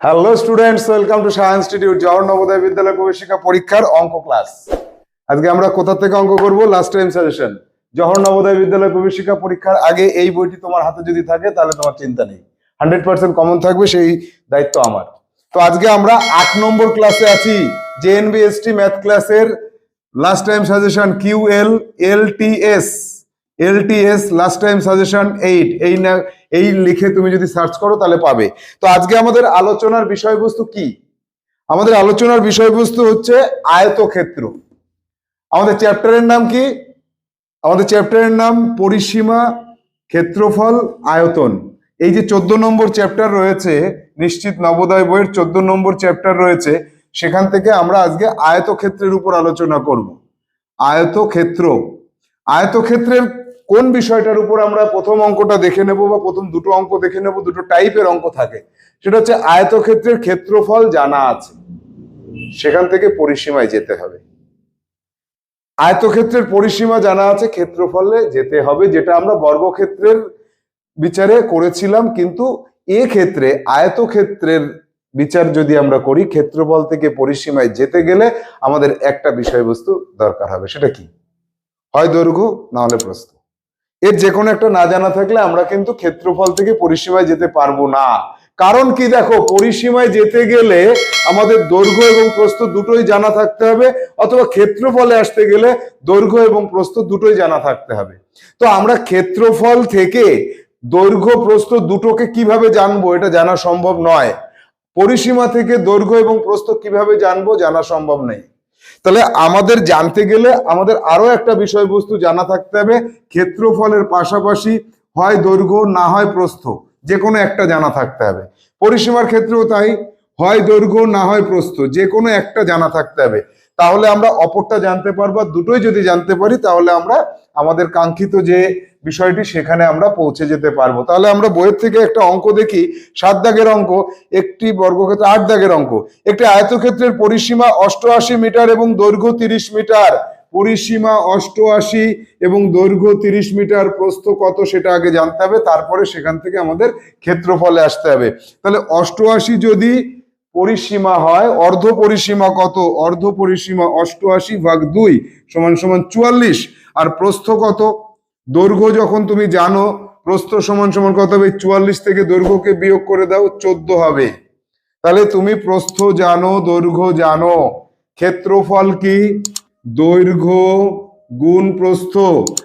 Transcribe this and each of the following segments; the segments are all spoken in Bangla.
Hello students welcome to Shah institute Jawahar Navodaya Vidyalaya প্রবেশিকা পরীক্ষার অঙ্ক ক্লাস আজকে আমরা কোথা থেকে অঙ্ক করব last time suggestion Jawahar Navodaya Vidyalaya প্রবেশিকা পরীক্ষার আগে এই বইটি তোমার হাতে যদি থাকে তাহলে তোমার চিন্তা নেই হান্ড্রেড পার্সেন্ট কমন থাকবে সেই দায়িত্ব আমার তো আজকে আমরা আট নম্বর ক্লাসে আছি জেএনবিএসটি ম্যাথ ক্লাসের last time suggestion Q L L T S L T S last time suggestion eight এই এই লিখে তুমি যদি সার্চ করো তাহলে পাবে। তো আজকে আমাদের আলোচনার বিষয়বস্তু কি? আমাদের আলোচনার বিষয়বস্তু হচ্ছে আয়তক্ষেত্র। আমাদের চ্যাপ্টারের নাম কি? আমাদের চ্যাপ্টারের নাম পরিসীমা, ক্ষেত্রফল, আয়তন। এই যে চোদ্দ নম্বর চ্যাপ্টার রয়েছে, নিশ্চিত নবোদয় বইয়ের চোদ্দ নম্বর চ্যাপ্টার রয়েছে, সেখান থেকে আমরা আজকে আয়তক্ষেত্রের উপর আলোচনা করব। আয়তক্ষেত্র। আয়তক্ষেত্রের কোন বিষয়টার উপর আমরা প্রথম অঙ্কটা দেখে নেব বা প্রথম দুটো অঙ্ক দেখে নেব, দুটো টাইপের অঙ্ক থাকে। সেটা হচ্ছে আয়তক্ষেত্রের ক্ষেত্রফল জানা আছে। সেখান থেকে পরিসীমায় যেতে হবে। আয়তক্ষেত্রের পরিসীমা জানা আছে, ক্ষেত্রফলে যেতে হবে, যেটা আমরা বর্গক্ষেত্রের বিচারে করেছিলাম, কিন্তু এ ক্ষেত্রে আয়তক্ষেত্রের বিচার যদি আমরা করি, ক্ষেত্রফল থেকে পরিসীমায় যেতে গেলে আমাদের একটা বিষয়বস্তু দরকার হবে। সেটা কি? হয় দৈর্ঘ্য, না হলে প্রস্থ। এর যে কোনো একটা না জানা থাকলে আমরা কিন্তু ক্ষেত্রফল থেকে পরিসীমায় যেতে পারব না। কারণ কি দেখো, পরিসীমায় যেতে গেলে আমাদের দৈর্ঘ্য এবং প্রস্থ দুটোই জানা থাকতে হবে, অথবা ক্ষেত্রফলে আসতে গেলে দৈর্ঘ্য এবং প্রস্থ দুটোই জানা থাকতে হবে। তো আমরা ক্ষেত্রফল থেকে দৈর্ঘ্য, প্রস্থ দুটোকে কীভাবে জানব এটা জানা সম্ভব নয়। পরিসীমা থেকে দৈর্ঘ্য এবং প্রস্থ কীভাবে জানব জানা সম্ভব নেই। তাহলে আমাদের জানতে গেলে আমাদের আরও একটা বিষয়বস্তু জানা থাকতে হবে, ক্ষেত্রফলের পাশাপাশি হয় দৈর্ঘ্য, না হয় প্রস্থ যে কোনো একটা জানা থাকতে হবে। পরিসীমার ক্ষেত্রেও তাই, হয় দৈর্ঘ্য, না হয় প্রস্থ যে কোনো একটা জানা থাকতে হবে। তাহলে আমরা অপরটা জানতে পারব দুটোই যদি জানতে পারি, তাহলে আমরা আমাদের কাঙ্ক্ষিত যে বিষয়টি সেখানে আমরা পৌঁছে যেতে পারব। তাহলে আমরা বইয়ের থেকে একটা অঙ্ক দেখি। সাত দাগের অঙ্ক, একটি বর্গক্ষেত্র, আট দাগের অঙ্ক। একটি আয়তক্ষেত্রের পরিসীমা অষ্টআশি মিটার এবং দৈর্ঘ্য তিরিশ মিটার। পরিসীমা অষ্টআশি এবং দৈর্ঘ্য তিরিশ মিটার, প্রস্থ কত সেটা আগে জানতে হবে, তারপরে সেখান থেকে আমাদের ক্ষেত্রফলে আসতে হবে। তাহলে অষ্টআশি যদি পরিসীমা হয়, অর্ধ পরিসীমা কত? অর্ধ পরিসীমা অষ্টআশি ভাগ দুই সমান সমান চুয়াল্লিশ। আর প্রস্থ কত? দৈর্ঘ্য যখন তুমি জানো, প্রস্থ সমান সমান কত হবে? চুয়াল্লিশ থেকে দৈর্ঘ্যকে বিয়োগ করে দাও, চোদ্দ হবে। তাহলে তুমি প্রস্থ জানো, দৈর্ঘ্য জানো। ক্ষেত্রফল কি? দৈর্ঘ্য গুণ প্রস্থ।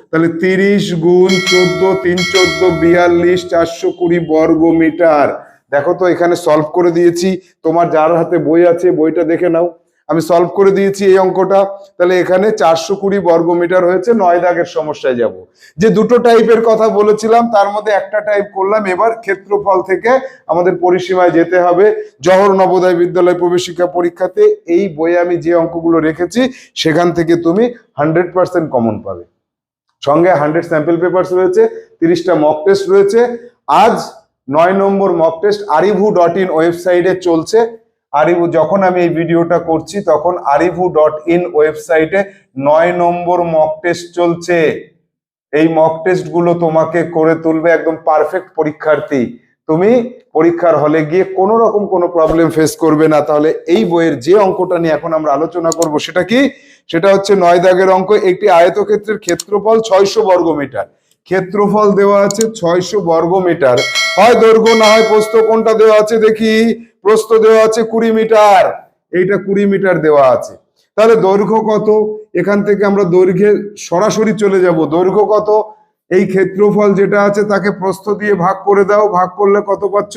তাহলে তিরিশ গুণ চোদ্দ, তিন চোদ্দ, বিয়াল্লিশ, চারশো কুড়ি বর্গ মিটার দেখো তো, এখানে সলভ করে দিয়েছি। তোমার যার হাতে বই আছে, বইটা দেখে নাও। আমি সলভ করে দিয়েছি এই অঙ্কটা। তাহলে এখানে চারশো কুড়ি বর্গ মিটার হয়েছে, নয় দাগের সমস্যায় যাব। যে দুটো টাইপের কথা বলেছিলাম, তার মধ্যে একটা টাইপ করলাম। এবার ক্ষেত্রফল থেকে আমাদের পরিসীমায় যেতে হবে। জহর নবোদয় বিদ্যালয় প্রবেশিকা পরীক্ষাতে এই বইয়ে আমি যে অঙ্কগুলো রেখেছি, সেখান থেকে তুমি হান্ড্রেড পার্সেন্ট কমন পাবে। সঙ্গে হান্ড্রেড স্যাম্পল পেপার্স রয়েছে, তিরিশটা মক টেস্ট রয়েছে। আজ নয় number mock test Arivu dot in ওয়েবসাইটে চলছে। আরিভু যখন আমি এই ভিডিওটা করছি, তখন আরিভু ডট ইন ওয়েবসাইটে নয় নম্বর মক টেস্ট চলছে। এই মক টেস্টগুলো তোমাকে করে তুলবে একদম পারফেক্ট পরীক্ষার্থী। তুমি পরীক্ষার হলে গিয়ে কোনো রকম কোনো প্রবলেম ফেস করবে না। তাহলে এই বইয়ের যে অঙ্কটা নিয়ে এখন আমরা আলোচনা করব, সেটা কি? সেটা হচ্ছে নয় দাগের অঙ্ক, একটি আয়তক্ষেত্রের ক্ষেত্রফল ছয়শো বর্গ মিটার ক্ষেত্রফল দেওয়া আছে ছয়শো বর্গ মিটার হয় দৈর্ঘ্য, না হয় প্রস্থ, কোনটা দেওয়া আছে দেখি। প্রস্থ দেওয়া আছে কুড়ি মিটার। এইটা কুড়ি মিটার দেওয়া আছে। তাহলে দৈর্ঘ্য কত? এখান থেকে আমরা দৈর্ঘ্যে সরাসরি চলে যাব। দৈর্ঘ্য কত? এই ক্ষেত্রফল যেটা আছে তাকে প্রস্থ দিয়ে ভাগ করে দাও। ভাগ করলে কত পাচ্ছ?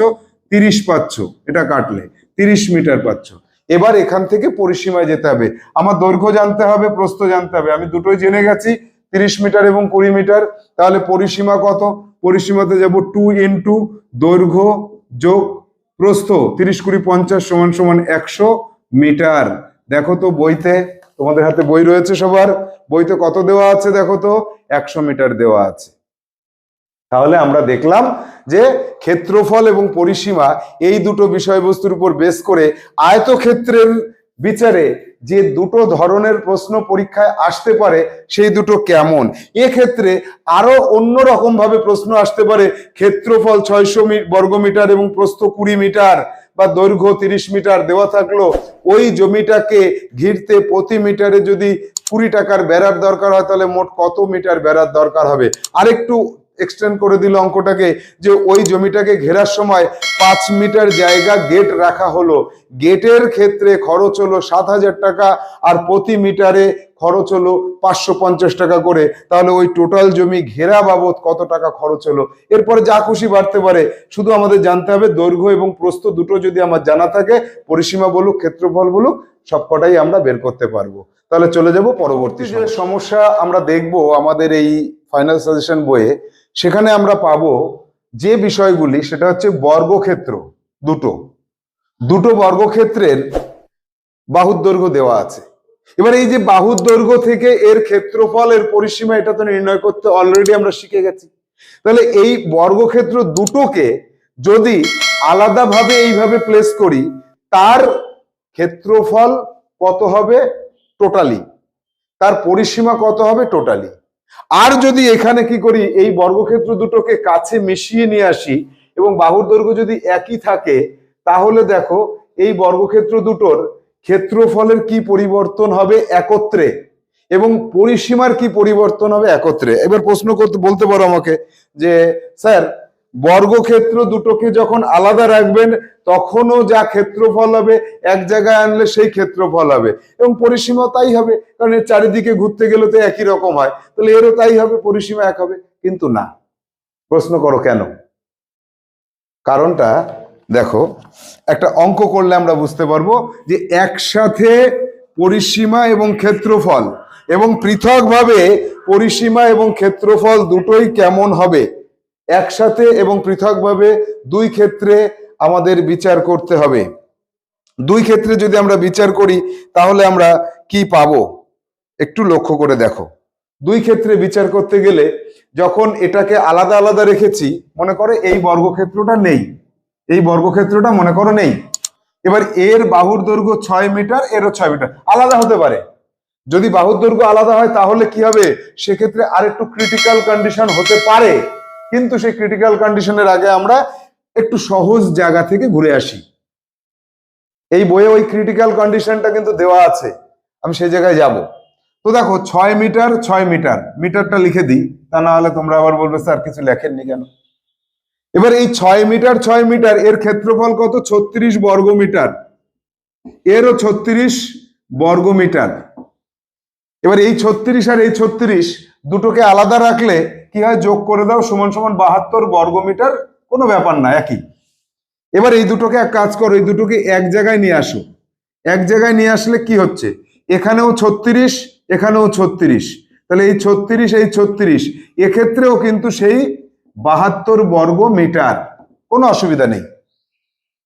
তিরিশ পাচ্ছ। এটা কাটলে। তিরিশ মিটার পাচ্ছ। এবার এখান থেকে পরিসীমায় যেতে হবে। আমার দৈর্ঘ্য জানতে হবে, প্রস্থ জানতে হবে। আমি দুটোই জেনে গেছি। তিরিশ মিটার এবং কুড়ি মিটার। তাহলে পরিসীমা কত? পরিসীমাতে যাব টু ইন্টু দৈর্ঘ্য যোগ প্রস্থ তিরিশ কুড়ি পঞ্চাশ সমান সমান একশো মিটার। দেখো তো বইতে তোমাদের হাতে বই রয়েছে সবার। বইতে কত দেওয়া আছে দেখো তো? একশো মিটার দেওয়া আছে। তাহলে আমরা দেখলাম যে ক্ষেত্রফল এবং পরিসীমা এই দুটো বিষয়বস্তুর উপর বেস করে আয়তক্ষেত্রের বিচারে যে দুটো ধরনের প্রশ্ন পরীক্ষায় আসতে পারে, সেই দুটো কেমন? এক্ষেত্রে আরও অন্যরকম ভাবে প্রশ্ন আসতে পারে, ক্ষেত্রফল ছয়শো বর্গমিটার এবং প্রস্থ কুড়ি মিটার বা দৈর্ঘ্য তিরিশ মিটার দেওয়া থাকল, ওই জমিটাকে ঘিরতে প্রতি মিটারে যদি কুড়ি টাকার বেড়ার দরকার হয়, তাহলে মোট কত মিটার বেড়ার দরকার হবে? আরেকটু এক্সটেন্ড করে দিল অঙ্কটাকে যে ওই জমিটাকে ঘেরার সময় পাঁচ মিটার জায়গা গেট রাখা হলো। গেটের ক্ষেত্রে খরচ হলো সাত হাজার টাকা আর প্রতি মিটারে খরচ হলো পাঁচশো পঞ্চাশ টাকা করে। তাহলে ওই টোটাল জমি ঘেরা বাবদ কত টাকা খরচ হলো? এরপরে যা খুশি বাড়তে পারে শুধু আমাদের জানতে হবে দৈর্ঘ্য এবং প্রস্থ দুটো যদি আমার জানা থাকে পরিসীমা বলুক ক্ষেত্রফল বলুক সবকটাই আমরা বের করতে পারব। তাহলে চলে যাব পরবর্তী যে সমস্যা। আমরা দেখব আমাদের এই ফাইনাল সাজেশন বইয়ে সেখানে আমরা পাবো যে বিষয়গুলি, সেটা হচ্ছে বর্গক্ষেত্র দুটো। দুটো বর্গক্ষেত্রের বাহুর দৈর্ঘ্য দেওয়া আছে। এবার এই যে বাহুর দৈর্ঘ্য থেকে এর ক্ষেত্রফল, এর পরিসীমা, এটা তো নির্ণয় করতে অলরেডি আমরা শিখে গেছি। তাহলে এই বর্গক্ষেত্র দুটোকে যদি আলাদাভাবে এইভাবে প্লেস করি, তার ক্ষেত্রফল কত হবে? টোটালি তার পরিসীমা কত হবে? টোটালি আর যদি এখানে কি করি, এই বর্গক্ষেত্র দুটোকে কাছে মিশিয়ে নিয়ে আসি এবং বাহুর দৈর্ঘ্য যদি একই থাকে, তাহলে দেখো এই বর্গক্ষেত্র দুটোর ক্ষেত্রফলের কি পরিবর্তন হবে একত্রে এবং পরিসীমার কি পরিবর্তন হবে একত্রে? এবার প্রশ্ন করতে, বলতে পারো আমাকে যে, স্যার বর্গক্ষেত্র দুটোকে যখন আলাদা রাখবেন, তখনও যা ক্ষেত্রফল হবে, এক জায়গায় আনলে সেই ক্ষেত্রফল হবে। এবং পরিসীমা তাই হবে, কারণ এর চারিদিকে ঘুরতে গেলে তো একই রকম হয়। তাহলে এরও তাই হবে, পরিসীমা এক হবে। কিন্তু না। প্রশ্ন করো কেন? কারণটা দেখো, একটা অঙ্ক করলে আমরা বুঝতে পারব যে একসাথে পরিসীমা এবং ক্ষেত্রফল এবং পৃথকভাবে পরিসীমা এবং ক্ষেত্রফল দুটোই কেমন হবে। একসাথে এবং পৃথকভাবে দুই ক্ষেত্রে আমাদের বিচার করতে হবে। দুই ক্ষেত্রে যদি আমরা বিচার করি, তাহলে আমরা কি পাব? একটু লক্ষ্য করে দেখো। দুই ক্ষেত্রে বিচার করতে গেলে যখন এটাকে আলাদা আলাদা রেখেছি, মনে করে এই বর্গক্ষেত্রটা নেই, এই বর্গক্ষেত্রটা মনে করো নেই। এবার এর বাহুর দৈর্ঘ্য ছয় মিটার, এরও ছয় মিটার, আলাদা হতে পারে। যদি বাহুর দৈর্ঘ্য আলাদা হয়, তাহলে কি হবে? সেক্ষেত্রে আরেকটু ক্রিটিক্যাল কন্ডিশন হতে পারে। কিন্তু সেই ক্রিটিক্যাল কন্ডিশনের আগে আমরা একটু সহজ জায়গা থেকে ঘুরে আসি। এই বইয়ে ওই ক্রিটিক্যাল কন্ডিশনটা কিন্তু দেওয়া আছে। আমি সেই জায়গায় যাব। তো দেখো, ছয় মিটার ছয় মিটার, মিটারটা লিখে দিই, তা না হলে তোমরা আবার বলবে, স্যার, কিছু লেখেননি কেন? এবার এই ছয় মিটার ছয় মিটার, এর ক্ষেত্রফল কত? ছত্রিশ বর্গ মিটার এরও ছত্রিশ বর্গ মিটার এবার এই ছত্রিশ আর এই ছত্রিশ দুটোকে আলাদা রাখলে কি হয়? যোগ করে দাও, সমান সমান বাহাত্তর বর্গ মিটার, কোনো ব্যাপার না, একই। এবার এই দুটোকে এক কাজ করো, এই দুটোকে এক জায়গায় নিয়ে আসো। এক জায়গায় নিয়ে আসলে কি হচ্ছে? এখানেও ছত্রিশ এখানেও ছত্রিশ। তাহলে এই ছত্রিশ এই ছত্রিশ, এক্ষেত্রেও কিন্তু সেই বাহাত্তর বর্গ মিটার, কোনো অসুবিধা নেই।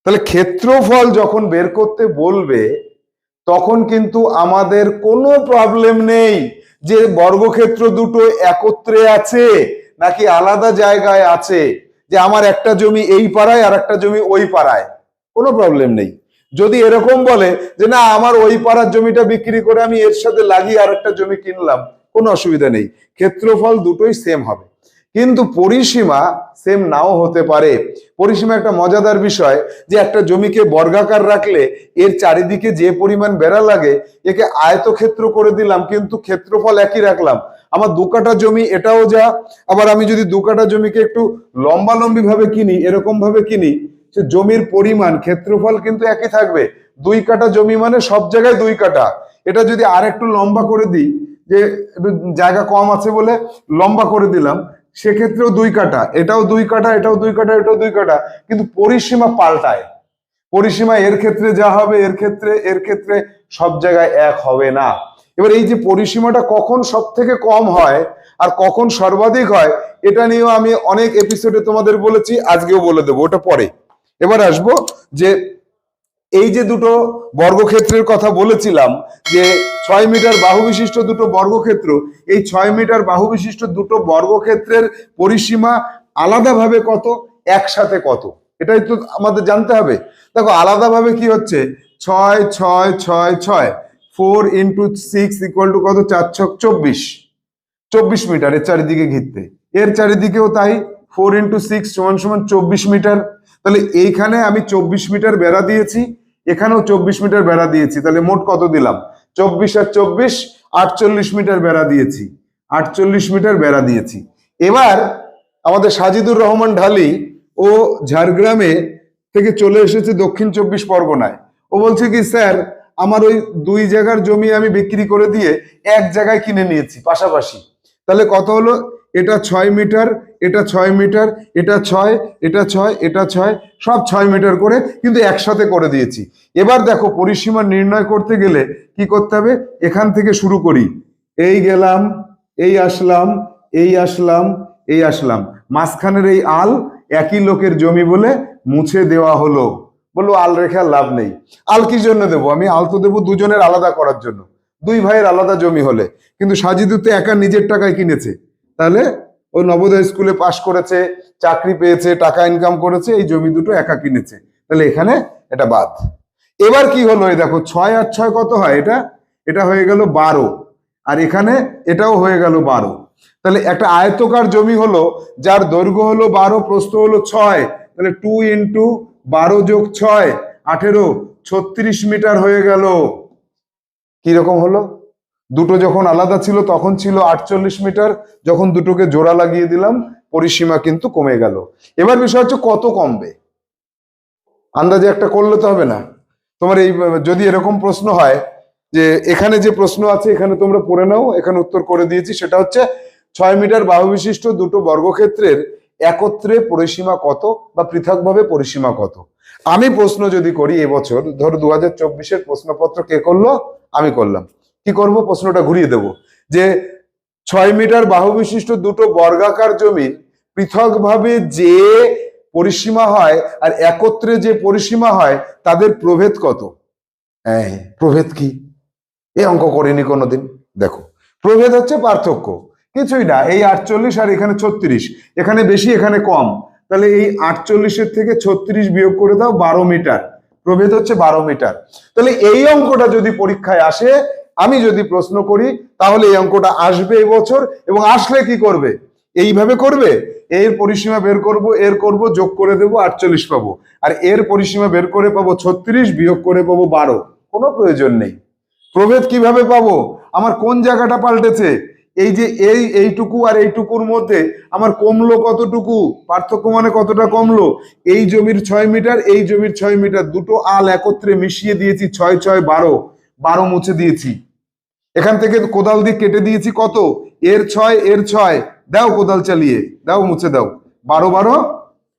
তাহলে ক্ষেত্রফল যখন বের করতে বলবে তখন কিন্তু আমাদের কোনো প্রবলেম নেই যে বর্গক্ষেত্র দুটো একত্রে আছে নাকি আলাদা জায়গায় আছে, যে আমার একটা জমি এই পাড়ায় আর একটা জমি ওই পাড়ায়। কোনো প্রবলেম নেই। যদি এরকম বলে যে না, আমার ওই পাড়ার জমিটা বিক্রি করে আমি এর সাথে লাগিয়ে আর একটা জমি কিনলাম, কোনো অসুবিধা নেই। ক্ষেত্রফল দুটোই সেম হবে। কিন্তু পরিসীমা সেম নাও হতে পারে। পরিসীমা একটা মজাদার বিষয় যে একটা জমিকে বর্গাকার রাখলে এর চারিদিকে যে পরিমাণ বেড়া লাগে, একে আয়তক্ষেত্র করে দিলাম, কিন্তু ক্ষেত্রফল একই রাখলাম। আমার দু কাঠা জমি এটাও যা, আবার আমি যদি দু কাঠা জমিকে একটু লম্বালম্বি ভাবে কিনি এরকম ভাবে কিনি, সে জমির পরিমাণ, ক্ষেত্রফল কিন্তু একই থাকবে। দুই কাঠা জমি মানে সব জায়গায় দুই কাঠা। এটা যদি আর একটু লম্বা করে দিই, যে জায়গা কম আছে বলে লম্বা করে দিলাম সেক্ষেত্রেও দুই কাঠা এটাও দুই কাঠা এটাও দুই কাঠা এটাও দুই কাঠা কিন্তু পরিসীমা পাল্টায়। পরিসীমা এর ক্ষেত্রে যা হবে, এর ক্ষেত্রে এর ক্ষেত্রে সব জায়গায় এক হবে না। এবার এই যে পরিসীমাটা কখন সব থেকে কম হয় আর কখন সর্বাধিক হয়, এটা নিয়েও আমি অনেক এপিসোডে তোমাদের বলেছি, আজকেও বলে দেবো। ওটা পরে। এবার আসব যে এই যে দুটো বর্গক্ষেত্রের কথা বলেছিলাম, যে ছয় মিটার বাহু বিশিষ্ট দুটো বর্গক্ষেত্র, এই ছয় মিটার বাহু বিশিষ্ট দুটো বর্গক্ষেত্রের পরিসীমা আলাদাভাবে কত? একসাথে কত? এটাই তো আমাদের জানতে হবে। দেখো, আলাদাভাবে কি হচ্ছে? ছয় ছয় ছয় ছয়। Four into six equal to কত? চার ছক চব্বিশ। চব্বিশ মিটার, এর চারিদিকে ঘিরতে। এর চারিদিকেও তাই। ফোর ইন্টু সিক্স সমান সমান চব্বিশ মিটার। তাহলে এইখানে আমি চব্বিশ মিটার বেড়া দিয়েছি। এখানেও চব্বিশ মিটার বেড়া দিয়েছি, তাহলে মোট কত দিলাম? চব্বিশ আর চব্বিশ, আটচল্লিশ মিটার বেড়া দিয়েছি, আটচল্লিশ মিটার বেড়া দিয়েছি। এবার আমাদের সাজিদুর রহমান ঢালি ও ঝাড়গ্রামে থেকে চলে এসেছে দক্ষিণ চব্বিশ পরগনায়। ও বলছে কি, স্যার, আমার ওই দুই জায়গার জমি আমি বিক্রি করে দিয়ে এক জায়গায় কিনে নিয়েছি, পাশাপাশি। তাহলে কত হলো? এটা ছয় মিটার, এটা ছয় মিটার, এটা ছয় এটা ছয় এটা ছয়, সব ছয় মিটার করে কিন্তু একসাথে করে দিয়েছি। এবার দেখো পরিসীমা নির্ণয় করতে গেলে কি করতে হবে? এখান থেকে শুরু করি। এই গেলাম, এই আসলাম এই আসলাম এই আসলাম। মাঝখানের এই আল একই লোকের জমি বলে মুছে দেওয়া হলো। বলল, আল রেখে লাভ নেই। আল কি জন্য দেবো? আমি আল তো দেবো দুজনের আলাদা করার জন্য। দুই ভাইয়ের আলাদা জমি হলে। কিন্তু সাজিদু তো একা নিজের টাকায় কিনেছে। তাহলে ও নবোদয় স্কুলে পাশ করেছে, চাকরি পেয়েছে, টাকা ইনকাম করেছে, এই জমি দুটো একা কিনেছে। তাহলে এখানে এটা বাদ। এবার কি হলো, এই দেখো, ছয় আর ছয় কত হয় এটা? এটা হয়ে গেল বারো। আর এখানে এটাও হয়ে গেল বারো। তাহলে একটা আয়তকার জমি হলো, যার দৈর্ঘ্য হলো বারো, প্রস্থ হলো ছয়। তাহলে টু ইন্টু বারো যোগ ছয়, আঠেরো, ছত্রিশ মিটার হয়ে গেল। কি রকম হলো? দুটো যখন আলাদা ছিল, তখন ছিল আটচল্লিশ মিটার। যখন দুটোকে জোড়া লাগিয়ে দিলাম, পরিসীমা কিন্তু কমে গেল। এবার বিষয় হচ্ছে কত কমবে? আন্দাজে একটা করলে তো হবে না। তোমার এই, যদি এরকম প্রশ্ন হয় যে এখানে যে প্রশ্ন আছে, এখানে তোমরা পড়ে নাও, এখানে উত্তর করে দিয়েছি, সেটা হচ্ছে ছয় মিটার বাহু বিশিষ্ট দুটো বর্গক্ষেত্রের একত্রে পরিসীমা কত বা পৃথকভাবে পরিসীমা কত? আমি প্রশ্ন যদি করি এবছর, ধরো দু হাজার চব্বিশের প্রশ্নপত্র কে করল? আমি করলাম। কি করব? প্রশ্নটা ঘুরিয়ে দেব। যে ছয় মিটার বাহু বিশিষ্ট দুটো বর্গাকার জমি পৃথকভাবে যে পরিসীমা হয় আর একত্রে যে পরিসীমা হয়, তাদের প্রভেদ কত? হ্যাঁ প্রভেদ কি? এই অঙ্ক করিনি কোনোদিন। দেখো, প্রভেদ হচ্ছে পার্থক্য। কিছুই না, এই আটচল্লিশ আর এখানে ছত্রিশ। এখানে বেশি, এখানে কম। তাহলে এই আটচল্লিশের থেকে ছত্রিশ বিয়োগ করে দাও বারো মিটার। প্রভেদ হচ্ছে বারো মিটার। তাহলে এই অঙ্কটা যদি পরীক্ষায় আসে আমি যদি প্রশ্ন করি, তাহলে এই অঙ্কটা আসবে এই বছর এবং আসলে কি করবে? এইভাবে করবে? এর পরিসীমা বের করব, এর করব, যোগ করে দেবো আটচল্লিশ পাবো। আর এর পরিসীমা বের করে পাবো ছত্রিশ, বিয়োগ করে পাবো বারো। কোনো প্রয়োজন নেই। প্রভেদ কীভাবে পাবো? আমার কোন জায়গাটা পাল্টেছে? এই যে এই, এইটুকু আর এইটুকুর মধ্যে আমার কমলো কতটুকু? পার্থক্য মানে কতটা কমলো? এই জমির ছয় মিটার, এই জমির ছয় মিটার, দুটো আল একত্রে মিশিয়ে দিয়েছি ছয় ছয়, বারো। বারো মুছে দিয়েছি। এখান থেকে কোদাল দিয়ে কেটে দিয়েছি কত? এর ছয় এর ছয়। দাও কোদাল চালিয়ে, দাও, মুছে দাও। বারো বারো,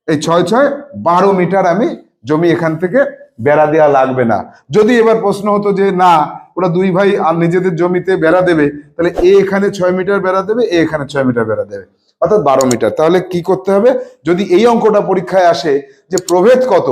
এই ছয় ছয়, বারো মিটার আমি জমি এখান থেকে বেড়া দেওয়া লাগবে না। যদি এবার প্রশ্ন হতো যে না, ওরা দুই ভাই আর নিজেদের জমিতে বেড়া দেবে, তাহলে এ এখানে ছয় মিটার বেড়া দেবে, এ এখানে ছয় মিটার বেড়া দেবে। অর্থাৎ বারো মিটার। তাহলে কি করতে হবে? যদি এই অঙ্কটা পরীক্ষায় আসে যে প্রভেদ কত?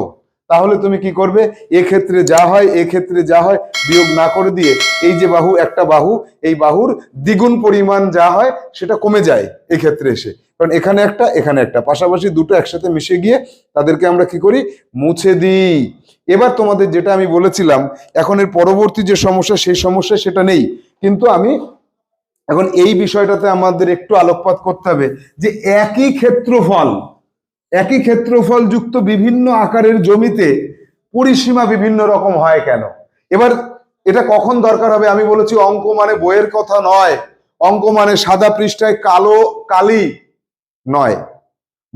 তাহলে তুমি কি করবে? এ ক্ষেত্রে যা হয় এ ক্ষেত্রে যা হয়, বিয়োগ না করে দিয়ে এই যে বাহু, একটা বাহু, এই বাহুর দ্বিগুণ পরিমাণ যা হয়, সেটা কমে যায় এই ক্ষেত্রে এসে। কারণ এখানে একটা এখানে একটা। পাশাপাশি দুটো একসাথে মিশে গিয়ে তাদেরকে আমরা কি করি? মুছে দিই। এবার তোমাদের যেটা আমি বলেছিলাম, এখন এর পরবর্তী যে সমস্যা, সেই সমস্যা সেটা নেই। কিন্তু আমি এখন এই বিষয়টাতে আমাদের একটু আলোকপাত করতে হবে যে একই ক্ষেত্রফল একই ক্ষেত্রফল যুক্ত বিভিন্ন আকারের জমিতে পরিসীমা বিভিন্ন রকম হয় কেন? এবার এটা কখন দরকার হবে? আমি বলেছি অঙ্ক মানে বইয়ের কথা নয়। অঙ্ক মানে সাদা পৃষ্ঠায় কালো কালি নয়।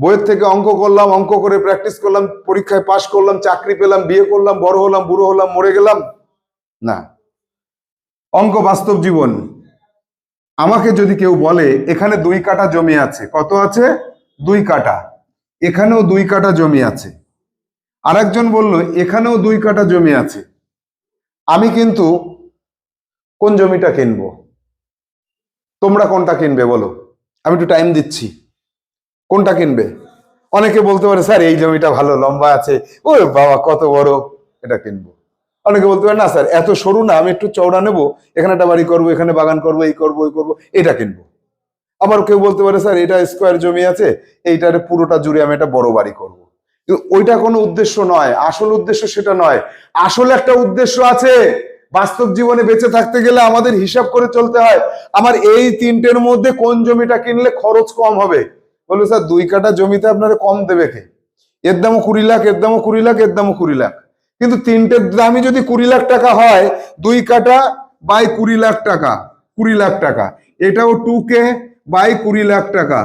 বইয়ের থেকে অঙ্ক করলাম, অঙ্ক করে প্র্যাকটিস করলাম, পরীক্ষায় পাশ করলাম, চাকরি পেলাম, বিয়ে করলাম, বড় হলাম, বুড়ো হলাম, মরে গেলাম? না। অঙ্ক বাস্তব জীবন। আমাকে যদি কেউ বলে, এখানে দুই কাটা জমি আছে। কত আছে? দুই কাটা এখানেও দুই কাটা জমি আছে। আরেকজন বলল, এখানেও দুই কাটা জমি আছে। আমি কিন্তু কোন জমিটা কিনবো? তোমরা কোনটা কিনবে বলো? আমি একটু টাইম দিচ্ছি। কোনটা কিনবে? অনেকে বলতে পারে, স্যার, এই জমিটা ভালো, লম্বা আছে। ও বাবা, কত বড়। এটা কিনবো। অনেকে বলতে পারে, না, স্যার, এত সরু না, আমি একটু চওড়া নেব। এখানে একটা বাড়ি করব, এখানে বাগান করব, এই করব, ওই করব, এটা কিনবো। আবার কেউ বলতে পারে, স্যার, এটা স্কোয়ার জমি আছে, এইটারে পুরোটা জুড়ে আমি একটা বড় বাড়ি করব। ওইটা কোনো উদ্দেশ্য নয়, আসল উদ্দেশ্য সেটা নয়। আসল একটা উদ্দেশ্য আছে, বাস্তব জীবনে বেঁচে থাকতে গেলে আমাদের হিসাব করে চলতে হয়, আমার এই তিনটের মধ্যে কোন জমিটা কিনলে খরচ কম হবে? বলল স্যার, দুই কাটা জমিতে আপনারা কম দেবে কে? এর দামও কুড়ি লাখ, এর দামও কুড়ি লাখ, এর দামও কুড়ি লাখ। কিন্তু তিনটের দামই যদি কুড়ি লাখ টাকা হয়, দুই কাটা বাই কুড়ি লাখ টাকা, কুড়ি লাখ টাকা। এটাও টু কে বাই কুড়ি লাখ টাকা।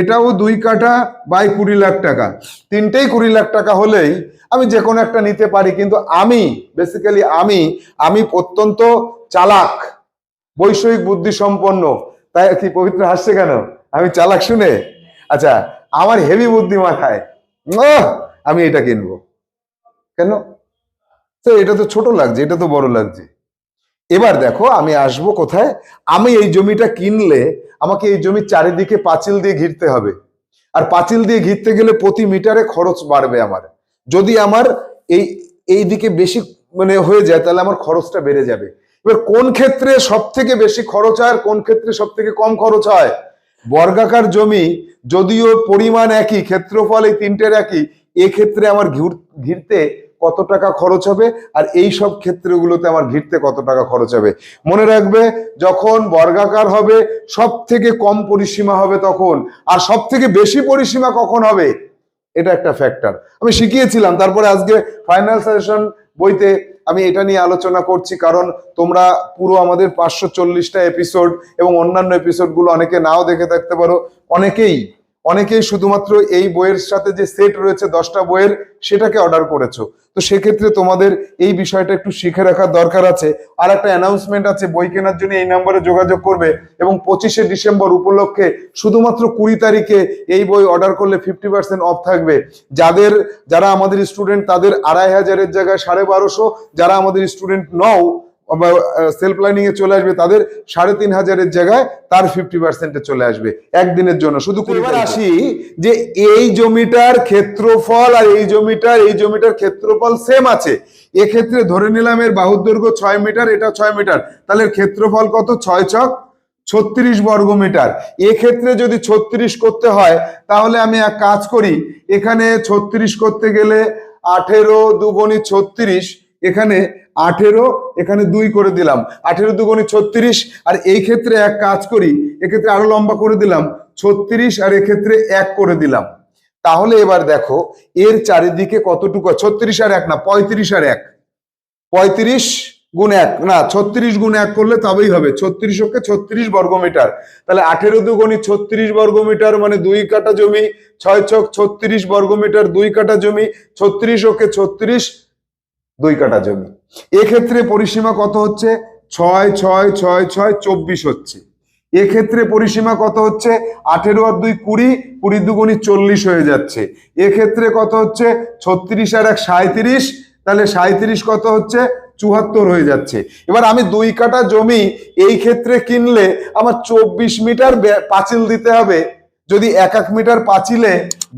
এটাও দুই কাটা বাই কুড়ি লাখ টাকা। তিনটেই কুড়ি লাখ টাকা হলেই আমি যে কোনো একটা নিতে পারি, কিন্তু আমি বেসিক্যালি আমি আমি অত্যন্ত চালাক, বৈষয়িক বুদ্ধি সম্পন্ন তাই কি পবিত্র হাসছে কেন? আমি চালাক শুনে? আচ্ছা আমার হেভি বুদ্ধি মাথায়। আমি এটা কিনবো। কেন? তো এটা তো ছোট লাগছে, এটা তো বড় লাগছে। এবার দেখো, আমি আসব কোথায়? আমি এই জমিটা কিনলে আমাকে এই জমির চারিদিকে পাঁচিল দিয়ে ঘিরতে হবে। আর পাঁচিল দিয়ে ঘিরতে গেলে প্রতি মিটারে খরচ বাড়বে আমার। যদি আমার এই এই দিকে বেশি মানে হয়ে যায়, তাহলে আমার খরচটা বেড়ে যাবে। এবার কোন ক্ষেত্রে সব থেকে বেশি খরচ হয় আর কোন ক্ষেত্রে সব থেকে কম খরচ হয়? বর্গাকার জমি যদিও পরিমাণ একই, ক্ষেত্রফল এই তিনটের একই, এক্ষেত্রে আমার ঘুর- ঘিরতে কত টাকা খরচ হবে আর এই সব ক্ষেত্রগুলোতে আমার ঘিরতে কত টাকা খরচ হবে। মনে রাখবে, যখন বর্গাকার হবে সব থেকে কম পরিসীমা হবে তখন। আর সব থেকে বেশি পরিসীমা কখন হবে? এটা একটা ফ্যাক্টর আমি শিখিয়েছিলাম, তারপরে আজকে ফাইনাল সাজেশন বইতে আমি এটা নিয়ে আলোচনা করছি, কারণ তোমরা পুরো আমাদের পাঁচশো চল্লিশটা এপিসোড এবং অন্যান্য এপিসোডগুলো অনেকে নাও দেখে থাকতে পারো। অনেকেই অনেকেই শুধুমাত্র এই বইয়ের সাথে যে সেট রয়েছে, দশটা বইয়ের, সেটাকে অর্ডার করেছ। তো সেক্ষেত্রে তোমাদের এই বিষয়টা একটু শিখে রাখার দরকার আছে। আর একটা অ্যানাউন্সমেন্ট আছে, বই কেনার জন্য এই নম্বরে যোগাযোগ করবে এবং পঁচিশে ডিসেম্বর উপলক্ষে শুধুমাত্র কুড়ি তারিখে এই বই অর্ডার করলে ফিফটি পার্সেন্ট অফ থাকবে। যাদের, যারা আমাদের স্টুডেন্ট তাদের আড়াই হাজারের জায়গায় সাড়ে বারোশো, যারা আমাদের স্টুডেন্ট নও সেলফ লাইনিং এ চলে আসবে তাদের সাড়ে তিন হাজারের জায়গায় তার ফিফটি পার্সেন্টে চলে আসবে একদিনের জন্য। শুধু এবার আসি যে এই জমিটার ক্ষেত্রফল আর এই জমিটার এই জমিটার ক্ষেত্রফল সেম আছে। এক্ষেত্রে ধরে নিলাম এর বাহুর দৈর্ঘ্য ছয় মিটার এটা ছয় মিটার। তাহলে ক্ষেত্রফল কত? ছয় ছক ছত্রিশ বর্গ মিটার এক্ষেত্রে যদি ছত্রিশ করতে হয় তাহলে আমি এক কাজ করি। এখানে ছত্রিশ করতে গেলে আঠেরো দুগুণি ছত্রিশ এখানে আঠেরো, এখানে দুই করে দিলাম। আঠেরো দুগুণি ছত্রিশ, আর এই ক্ষেত্রে এক কাজ করি, এক্ষেত্রে আরও লম্বা করে দিলাম, ছত্রিশ, আর এক্ষেত্রে এক করে দিলাম। তাহলে এবার দেখো, এর চারিদিকে কতটুকু ছত্রিশ আর এক না, পঁয়ত্রিশ আর এক। পঁয়ত্রিশ গুণ এক, না, ছত্রিশ গুণ এক করলে তবেই হবে। ছত্রিশ ওকে ছত্রিশ বর্গমিটার। তাহলে আঠেরো দুগুণি ছত্রিশ বর্গমিটার মানে দুই কাটা জমি, ছয় ছক ছত্রিশ বর্গমিটার, দুই কাটা জমি, ছত্রিশ ওকে ছত্রিশ দুই কাটা জমি। এক্ষেত্রে পরিসীমা কত হচ্ছে? ছয় ছয় ছয় ছয়, চব্বিশ হচ্ছে। এক্ষেত্রে পরিসীমা কত হচ্ছে? আঠেরো আর দুই কুড়ি কুড়ি দুগুণি চল্লিশ হয়ে যাচ্ছে। এক্ষেত্রে কত হচ্ছে? ছত্রিশ আর এক সাঁত্রিশ তাহলে সাঁত্রিশ কত হচ্ছে? চুয়াত্তর হয়ে যাচ্ছে। এবার আমি দুই কাটা জমি এই ক্ষেত্রে কিনলে আমার চব্বিশ মিটার পাঁচিল দিতে হবে। যদি এক এক মিটার পাঁচিলে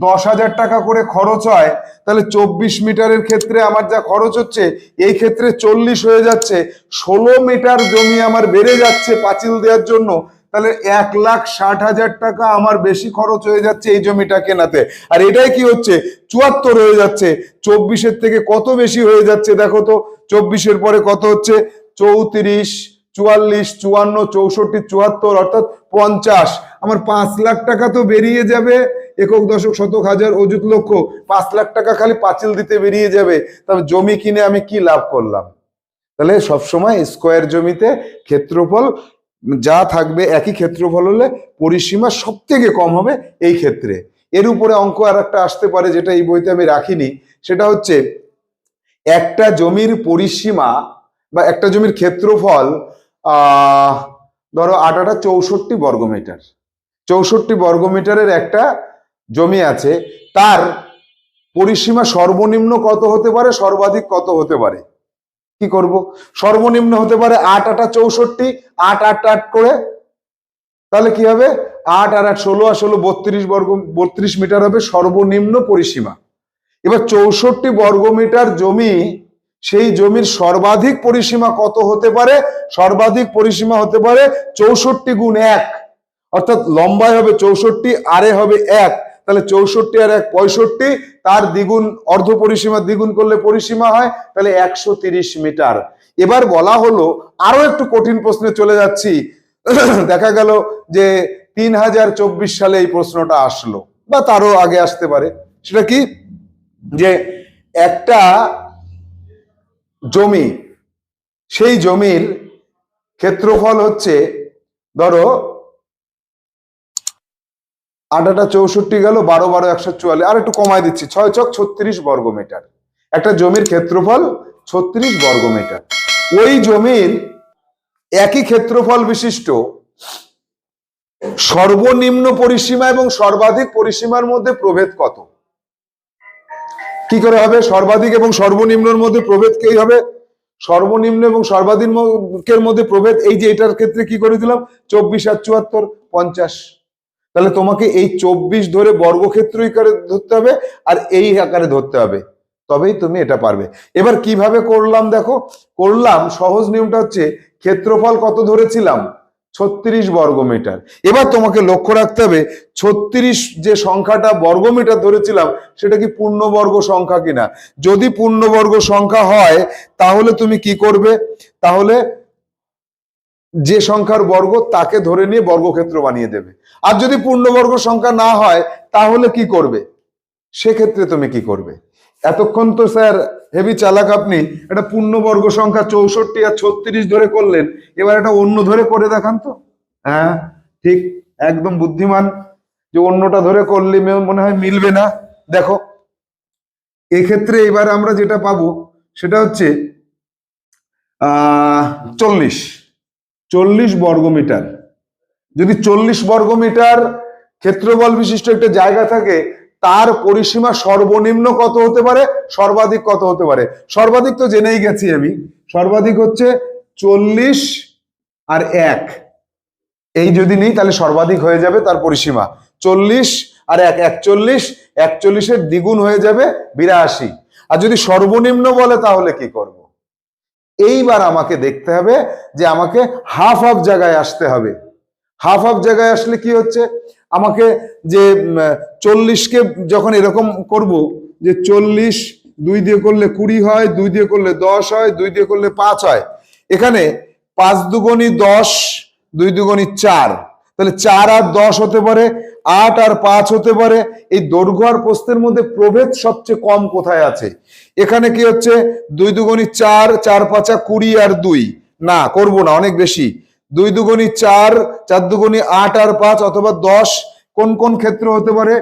দশ হাজার টাকা করে খরচ হয়, তাহলে চব্বিশ মিটারের ক্ষেত্রে আমার যা খরচ হচ্ছে, এই ক্ষেত্রে চল্লিশ হয়ে যাচ্ছে। ষোলো মিটার জমি আমার বেড়ে যাচ্ছে পাঁচিল দেওয়ার জন্য, তাহলে এক লাখ ষাট হাজার টাকা আমার বেশি খরচ হয়ে যাচ্ছে এই জমিটা কেনাতে। আর এটাই কি হচ্ছে? চুয়াত্তর হয়ে যাচ্ছে। চব্বিশের থেকে কত বেশি হয়ে যাচ্ছে দেখো তো? চব্বিশের পরে কত হচ্ছে? চৌত্রিশ, চুয়াল্লিশ, চুয়ান্ন, চৌষট্টি, চুয়াত্তর, অর্থাৎ পঞ্চাশ। আমার পাঁচ লাখ টাকা তো বেরিয়ে যাবে, একক দশক শতক হাজার অযুত লক্ষ, পাঁচ লাখ টাকা খালি পাঁচিল দিতে বেরিয়ে যাবে তবে জমি কিনে আমি কি লাভ করলাম? তাহলে সবসময় স্কোয়ার জমিতে ক্ষেত্রফল যা থাকবে, একই ক্ষেত্রফল হলে পরিসীমা সব থেকে কম হবে এই ক্ষেত্রে। এর উপরে অঙ্ক আর একটা আসতে পারে যেটা এই বইতে আমি রাখিনি, সেটা হচ্ছে একটা জমির পরিসীমা বা একটা জমির ক্ষেত্রফল ধরো আটাটা চৌষট্টি বর্গমিটার। চৌষট্টি বর্গমিটারের একটা জমি আছে, তার পরিসীমা সর্বনিম্ন কত হতে পারে? সর্বাধিক কত হতে পারে? কি করব? সর্বনিম্ন হতে পারে আট আটা চৌষট্টি, আট আট আট করে। তাহলে কি হবে? আট আর আট ষোলো, আর ষোলো বত্রিশ বর্গ, বত্রিশ মিটার হবে সর্বনিম্ন পরিসীমা। এবার চৌষট্টি বর্গমিটার জমি, সেই জমির সর্বাধিক পরিসীমা কত হতে পারে? সর্বাধিক পরিসীমা হতে পারে চৌষট্টি গুণ এক। অর্থাৎ লম্বায় হবে চৌষট্টি, আরে হবে এক। তাহলে চৌষট্টি আর এক পঁয়ষট্টি, তার দ্বিগুণ অর্ধ পরিসীমা দ্বিগুণ করলে পরিসীমা হয়, তাহলে একশো মিটার। এবার বলা হলো, আরও একটু কঠিন প্রশ্নে চলে যাচ্ছি। দেখা গেল যে তিন হাজার চব্বিশ সালে এই প্রশ্নটা আসলো, বা তারও আগে আসতে পারে। সেটা কি? যে একটা জমি, সেই জমির ক্ষেত্রফল হচ্ছে, ধরো আটাটা চৌষট্টি গেল, বারো বারো একশো চুয়াল্লিশ। আর একটু কমায় দিচ্ছি, ছয় ছক ছত্রিশ বর্গ মিটার একটা জমির ক্ষেত্রফল ছত্রিশ বর্গ মিটার ওই জমির একই ক্ষেত্রফল বিশিষ্ট সর্বনিম্ন পরিসীমা এবং সর্বাধিক পরিসীমার মধ্যে প্রভেদ কত? কি করে হবে? সর্বাধিক এবং সর্বনিম্নের মধ্যে প্রভেদ কি হবে? সর্বনিম্ন এবং সর্বাধিকের মধ্যে প্রভেদ? এই যে এটার ক্ষেত্রে কি করে দিলাম? চব্বিশ আর চুয়াত্তর, পঞ্চাশ। তাহলে তোমাকে এই চব্বিশ ধরে বর্গক্ষেত্র আকারে ধরতে হবে আর এই আকারে ধরতে হবে। তবেই তুমি এটা পারবে। এবার কীভাবে করলাম দেখো? করলাম সহজ নিয়মটা হচ্ছে ক্ষেত্রফল কত ধরেছিলাম? ছত্রিশ বর্গমিটার। এবার তোমাকে লক্ষ্য রাখতে হবে, ছত্রিশ যে সংখ্যাটা বর্গমিটার ধরেছিলাম, সেটা কি পূর্ণবর্গ সংখ্যা কিনা? যদি পূর্ণবর্গ সংখ্যা হয়, তাহলে তুমি কি করবে? তাহলে যে সংখ্যার বর্গ তাকে ধরে নিয়ে বর্গক্ষেত্র বানিয়ে দেবে। আর যদি পূর্ণবর্গ সংখ্যা না হয়, তাহলে কি করবে? সেক্ষেত্রে তুমি কি করবে? এতক্ষণ তো স্যার হেভি চালাক আপনি, একটা পূর্ণবর্গ সংখ্যা চৌষট্টি আর ছত্রিশ ধরে করলেন, এবার এটা অন্য ধরে করে দেখান তো। হ্যাঁ ঠিক, একদম বুদ্ধিমান, যে অন্যটা ধরে করলে মনে হয় মিলবে না। দেখো, এক্ষেত্রে এবার আমরা যেটা পাবো, সেটা হচ্ছে, আহ, চল্লিশ। চল্লিশ বর্গমিটার। যদি চল্লিশ বর্গমিটার ক্ষেত্রফল বিশিষ্ট একটা জায়গা থাকে, তার পরিসীমা সর্বনিম্ন কত হতে পারে? সর্বাধিক কত হতে পারে? সর্বাধিক তো জেনেই গেছি আমি। সর্বাধিক হচ্ছে চল্লিশ আর এক। এই যদি নিই, তাহলে সর্বাধিক হয়ে যাবে তার পরিসীমা। চল্লিশ আর এক, একচল্লিশ, একচল্লিশের দ্বিগুণ হয়ে যাবে বিরাশি। আর যদি সর্বনিম্ন বলে, তাহলে কি করব? এইবার আমাকে দেখতে হবে যে আমাকে হাফ অফ জায়গায় আসতে হবে। হাফ অফ জায়গায় আসলে কি হচ্ছে? আমাকে যে চল্লিশকে যখন এরকম করব, যে চল্লিশ দুই দিয়ে করলে কুড়ি হয়, দুই দিয়ে করলে দশ হয়, দুই দিয়ে করলে পাঁচ হয়। এখানে পাঁচ দুগুণী দশ, দুই দুগুণী চার। তাহলে চার আর দশ হতে পারে, আট আর পাঁচ হতে পারে। এই দৈর্ঘ্য আর প্রস্থের মধ্যে প্রভেদ সবচেয়ে কম কোথায় আছে? এখানে কি হচ্ছে? দুই দুগুণী চার চার পাঁচা কুড়ি আর দুই। না, করব না, অনেক বেশি। দুই দুগুণী চার চার দুগুণী আট আর পাঁচ অথবা দশ, কোন কোন ক্ষেত্র হতে পারে?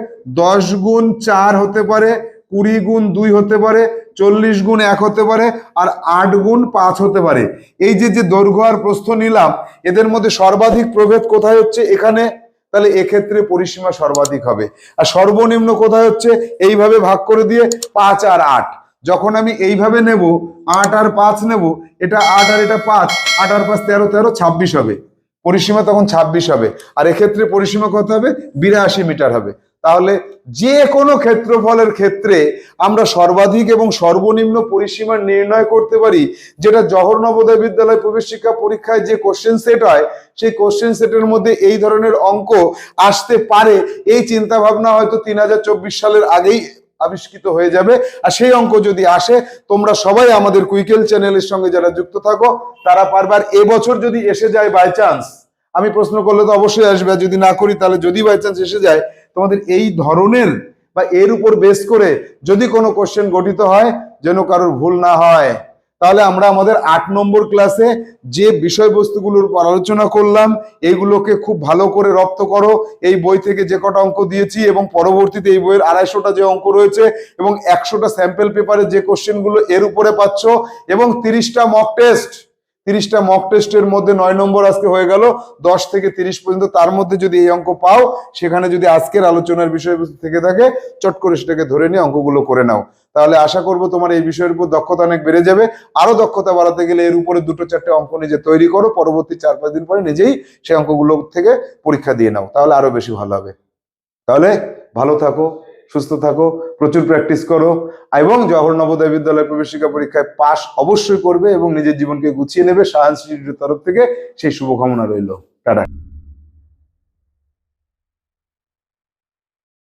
দশ গুণ চার হতে পারে কুড়ি গুণ দুই হতে পারে, চল্লিশ গুণ এক হতে পারে, আর আট গুণ পাঁচ হতে পারে। এই যে যে দৈর্ঘ্য আর প্রস্থ নিলাম, এদের মধ্যে সর্বাধিক প্রভেদ কোথায় হচ্ছে? এখানে। তাহলে এক্ষেত্রে পরিসীমা সর্বাধিক হবে। আর সর্বনিম্ন কোথায় হচ্ছে? এইভাবে ভাগ করে দিয়ে পাঁচ আর আট। যখন আমি এইভাবে নেব, আট আর পাঁচ নেব, এটা আট আর এটা পাঁচ, আট আর পাঁচ তেরো তেরো, ছাব্বিশ হবে। পরিসীমা তখন ছাব্বিশ হবে। আর এক্ষেত্রে পরিসীমা কত হবে? বিরাশি মিটার হবে। তাহলে যে কোনো ক্ষেত্রফলের ক্ষেত্রে আমরা সর্বাধিক এবং সর্বনিম্ন পরিসীমা নির্ণয় করতে পারি, যেটা জহর নবোদয় বিদ্যালয় প্রবেশ শিক্ষা পরীক্ষায় যে কোশ্চেন সেট হয়, সেই কোশ্চেন সেটের মধ্যে এই ধরনের অঙ্ক আসতে পারে। এই চিন্তা ভাবনা হয়তো তিন হাজার চব্বিশ সালের আগেই আবিষ্কৃত হয়ে যাবে। আর সেই অঙ্ক যদি আসে, তোমরা সবাই আমাদের কুইকেল চ্যানেলের সঙ্গে যারা যুক্ত থাকো, তারা পারবার এবছর যদি এসে যায় বাই চান্স আমি প্রশ্ন করলে তো অবশ্যই আসবে। যদি না করি, তাহলে যদি বাই চান্স এসে যায় তোমাদের এই ধরনের বা এর উপর বেস করে যদি কোনো কোশ্চেন গঠিত হয়, যেন কারোর ভুল না হয়। তাহলে আমরা আমাদের আট নম্বর ক্লাসে যে বিষয়বস্তুগুলোর উপর আলোচনা করলাম এইগুলোকে খুব ভালো করে রপ্ত করো। এই বই থেকে যে কটা অঙ্ক দিয়েছি এবং পরবর্তীতে এই বইয়ের আড়াইশোটা যে অঙ্ক রয়েছে এবং একশোটা স্যাম্পেল পেপারে যে কোশ্চেনগুলো এর উপরে পাচ্ছ এবং তিরিশটা মক টেস্ট তিরিশটা মক টেস্টের মধ্যে নয় নম্বর আজকে হয়ে গেল। দশ থেকে তিরিশ পর্যন্ত তার মধ্যে যদি এই অঙ্ক পাও, সেখানে যদি আজকের আলোচনার বিষয়বস্তু থেকে থাকে, চট করে সেটাকে ধরে নিয়ে অঙ্কগুলো করে নাও। তাহলে আশা করব তোমার এই বিষয়ের উপর দক্ষতা অনেক বেড়ে যাবে। আরও দক্ষতা বাড়াতে গেলে এর উপরে দুটো চারটে অঙ্ক নিজে তৈরি করো, পরবর্তী চার পাঁচ দিন পরে নিজেই সেই অঙ্কগুলো থেকে পরীক্ষা দিয়ে নাও। তাহলে আরও বেশি ভালো হবে। তাহলে ভালো থাকো। সুস্থ থাকো, প্রচুর প্র্যাকটিস করো এবং জওহর নবোদয় বিদ্যালয় প্রবেশিকা পরীক্ষায় পাশ অবশ্যই করবে এবং নিজের জীবনকে গুছিয়ে নেবে। ইনস্টিটিউটের তরফ থেকে সেই শুভকামনা রইল। টাটা।